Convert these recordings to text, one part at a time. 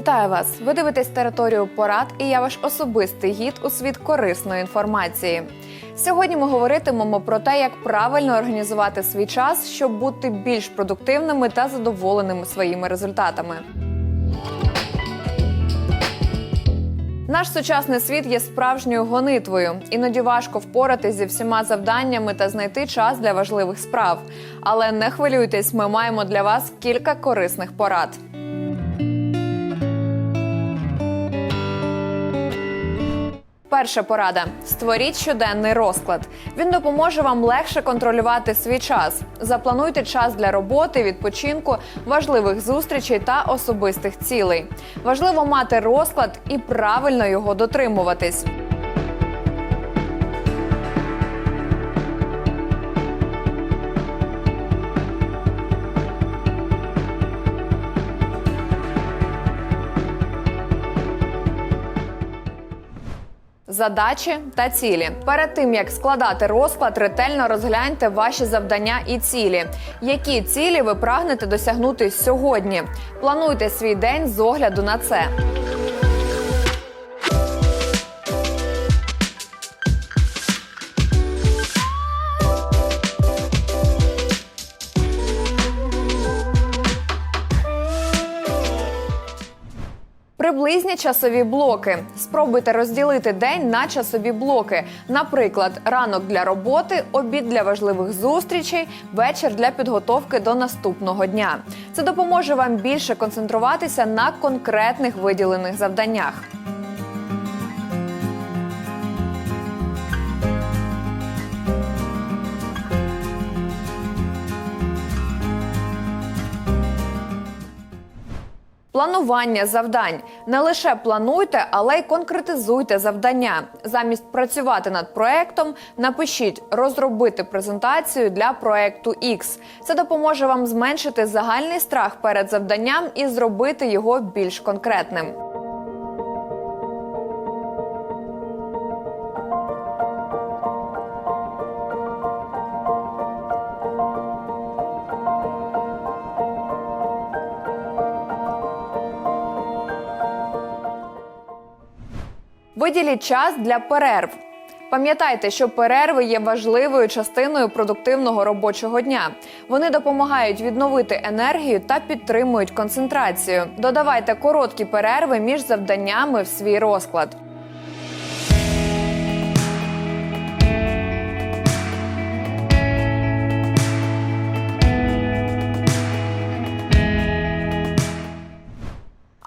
Вітаю вас! Ви дивитесь територію порад, і я ваш особистий гід у світ корисної інформації. Сьогодні ми говоритимемо про те, як правильно організувати свій час, щоб бути більш продуктивними та задоволеними своїми результатами. Наш сучасний світ є справжньою гонитвою. Іноді важко впоратись зі всіма завданнями та знайти час для важливих справ. Але не хвилюйтесь, ми маємо для вас кілька корисних порад. Перша порада: створіть щоденний розклад. Він допоможе вам легше контролювати свій час. Заплануйте час для роботи, відпочинку, важливих зустрічей та особистих цілей. Важливо мати розклад і правильно його дотримуватись. Задачі та цілі перед тим як складати розклад, ретельно розгляньте ваші завдання і цілі. Які цілі ви прагнете досягнути сьогодні? Плануйте свій день з огляду на це. Приблизні часові блоки. Спробуйте розділити день на часові блоки. Наприклад, ранок для роботи, обід для важливих зустрічей, вечір для підготовки до наступного дня. Це допоможе вам більше концентруватися на конкретних виділених завданнях. Планування завдань не лише плануйте, але й конкретизуйте завдання. Замість працювати над проектом, напишіть розробити презентацію для проекту X. Це допоможе вам зменшити загальний страх перед завданням і зробити його більш конкретним. Виділіть час для перерв. Пам'ятайте, що перерви є важливою частиною продуктивного робочого дня. Вони допомагають відновити енергію та підтримують концентрацію. Додавайте короткі перерви між завданнями в свій розклад.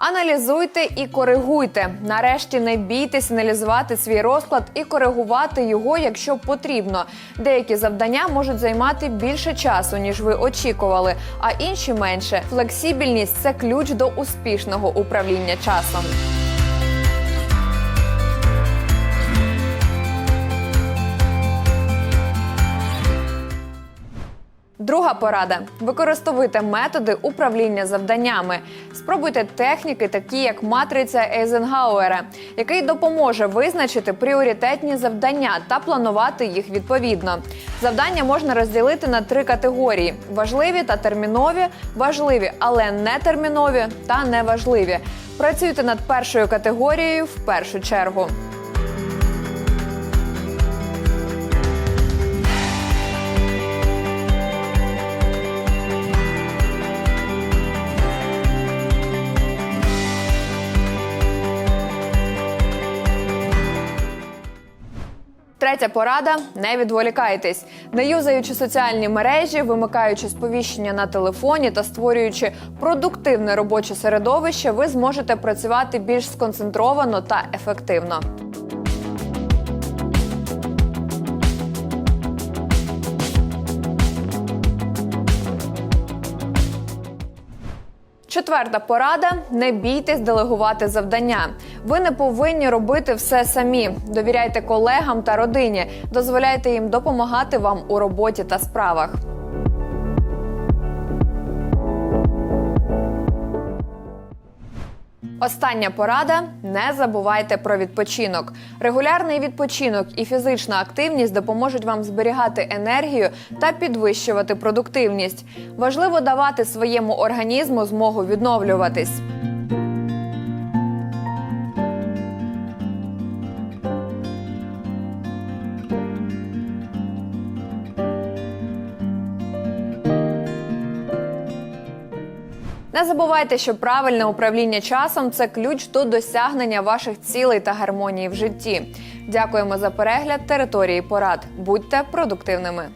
Аналізуйте і коригуйте. Нарешті не бійтесь аналізувати свій розклад і коригувати його, якщо потрібно. Деякі завдання можуть займати більше часу, ніж ви очікували, а інші менше. Флексібільність це ключ до успішного управління часом. Друга порада: використовуйте методи управління завданнями. Спробуйте техніки, такі як матриця Ейзенгауера, який допоможе визначити пріоритетні завдання та планувати їх відповідно. Завдання можна розділити на три категорії: важливі та термінові, важливі, але не термінові та неважливі. Працюйте над першою категорією в першу чергу. Третя порада: не відволікайтесь, не юзаючи соціальні мережі, вимикаючи сповіщення на телефоні та створюючи продуктивне робоче середовище, ви зможете працювати більш сконцентровано та ефективно. Четверта порада: не бійтесь делегувати завдання. Ви не повинні робити все самі. Довіряйте колегам та родині, дозволяйте їм допомагати вам у роботі та справах. Остання порада: не забувайте про відпочинок. Регулярний відпочинок і фізична активність допоможуть вам зберігати енергію та підвищувати продуктивність. Важливо давати своєму організму змогу відновлюватись. Не забувайте, що правильне управління часом це ключ до досягнення ваших цілей та гармонії в житті. Дякуємо за перегляд території порад. Будьте продуктивними.